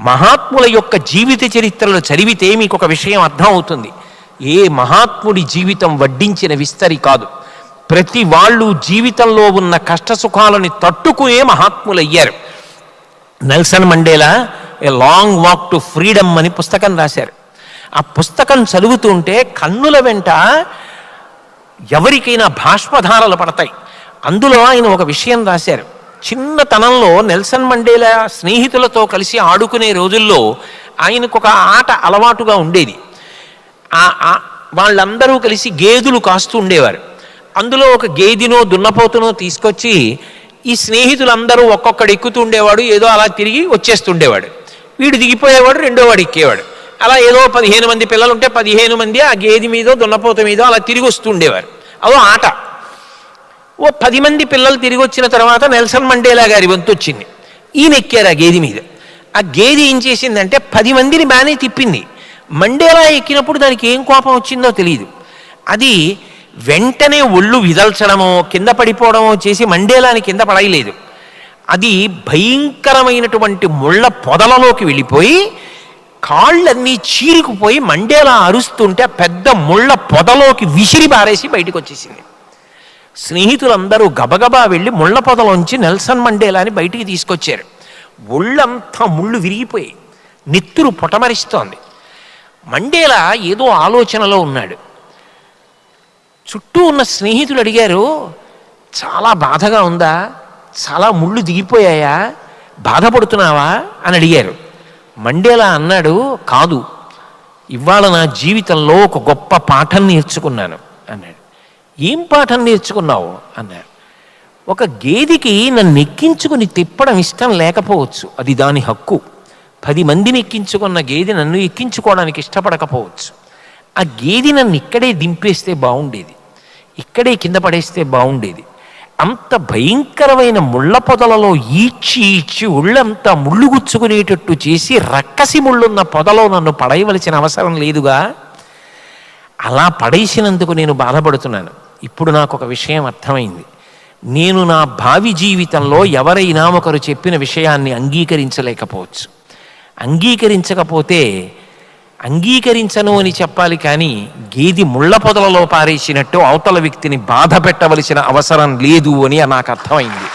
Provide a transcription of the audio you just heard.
మహాత్ముల యొక్క జీవిత చరిత్రలు చదివితే మీకు ఒక విషయం అర్థం అవుతుంది ఏ మహాత్ముడి జీవితం వడ్డించిన విస్తరి కాదు. ప్రతి వాళ్ళు జీవితంలో ఉన్న కష్ట సుఖాలని తట్టుకునే మహాత్ములయ్యారు. Nelson Mandela a long walk to freedom అని పుస్తకం రాశారు. ఆ పుస్తకం చదువుతుంటే కన్నుల వెంట ఎవరికైనా భాష్పధారలు పడతాయి. అందులో ఆయన ఒక విషయం రాశారు. చిన్నతనంలో నెల్సన్ మండేలా స్నేహితులతో కలిసి ఆడుకునే రోజుల్లో ఆయనకు ఒక ఆట అలవాటుగా ఉండేది. ఆ వాళ్ళందరూ కలిసి గేదెలు కాస్తూ ఉండేవారు. అందులో ఒక గేదెనో దున్నపోతునో తీసుకొచ్చి ఈ స్నేహితులందరూ ఒక్కొక్కడు ఎక్కుతూ ఉండేవాడు ఏదో అలా తిరిగి వచ్చేస్తుండేవాడు. వీడు దిగిపోయేవాడు రెండో వాడు ఎక్కేవాడు. అలా ఏదో పదిహేను మంది పిల్లలు ఉంటే పదిహేను మంది ఆ గేది మీదో దున్నపోత మీదో అలా తిరిగి వస్తుండేవారు అదో ఆట. ఓ పది మంది పిల్లలు తిరిగి వచ్చిన తర్వాత నెల్సన్ మండేలా గారి వంతు వచ్చింది. ఈయన ఎక్కారు ఆ గేది మీద. ఆ గేది ఏం చేసిందంటే పది మందిని బాగానే తిప్పింది. మండేలా ఎక్కినప్పుడు దానికి ఏం కోపం వచ్చిందో తెలియదు అది వెంటనే ఒళ్ళు విదల్చడమో కింద పడిపోవడమో చేసి మండేలాని కింద పడయలేదు. అది భయంకరమైనటువంటి ముళ్ళ పొదలలోకి వెళ్ళిపోయి కాళ్ళన్నీ చీరుకుపోయి మండేలా అరుస్తుంటే పెద్ద ముళ్ళ పొదలోకి విసిరి బారేసి బయటకు వచ్చేసింది. స్నేహితులందరూ గబగబా వెళ్ళి ముళ్ళ పొదలోంచి నెల్సన్ మండేలాని బయటికి తీసుకొచ్చారు. ఒళ్ళంతా ముళ్ళు విరిగిపోయి నెత్తురు పొటమరిస్తోంది. మండేలా ఏదో ఆలోచనలో ఉన్నాడు. చుట్టూ ఉన్న స్నేహితులు అడిగారు చాలా బాధగా ఉందా? చాలా ముళ్ళు దిగిపోయాయా? బాధపడుతున్నావా? అని అడిగారు. మండేలా అన్నాడు కాదు. ఇవాళ నా జీవితంలో ఒక గొప్ప పాఠం నేర్చుకున్నాను అన్నాడు. ఏం పాఠం నేర్చుకున్నావు? అన్నాడు ఒక గేదికి నన్ను ఎక్కించుకుని తిప్పడం ఇష్టం లేకపోవచ్చు. అది దాని హక్కు. పది మందిని ఎక్కించుకున్న గేదె నన్ను ఎక్కించుకోవడానికి ఇష్టపడకపోవచ్చు. ఆ గేది నన్ను ఇక్కడే దింపేస్తే బాగుండేది. ఇక్కడే కింద పడేస్తే బాగుండేది. అంత భయంకరమైన ముళ్ళ పొదలలో ఈడ్చి ఈడ్చి ఒళ్ళంతా ముళ్ళు గుచ్చుకునేటట్టు చేసి రక్కసి ముళ్ళున్న పొదలో నన్ను పడేయవలసిన అవసరం లేదుగా? అలా పడేసినందుకు నేను బాధపడుతున్నాను. ఇప్పుడు నాకు ఒక విషయం అర్థమైంది. నేను నా భావి జీవితంలో ఎవరైనా ఒకరు చెప్పిన విషయాన్ని అంగీకరించలేకపోవచ్చు. అంగీకరించకపోతే అంగీకరించను అని చెప్పాలి కానీ గేది ముళ్ళ పొదలలో పారేసినట్టు అవతల వ్యక్తిని బాధ పెట్టవలసిన అవసరం లేదు అని నాకు అర్థమైంది.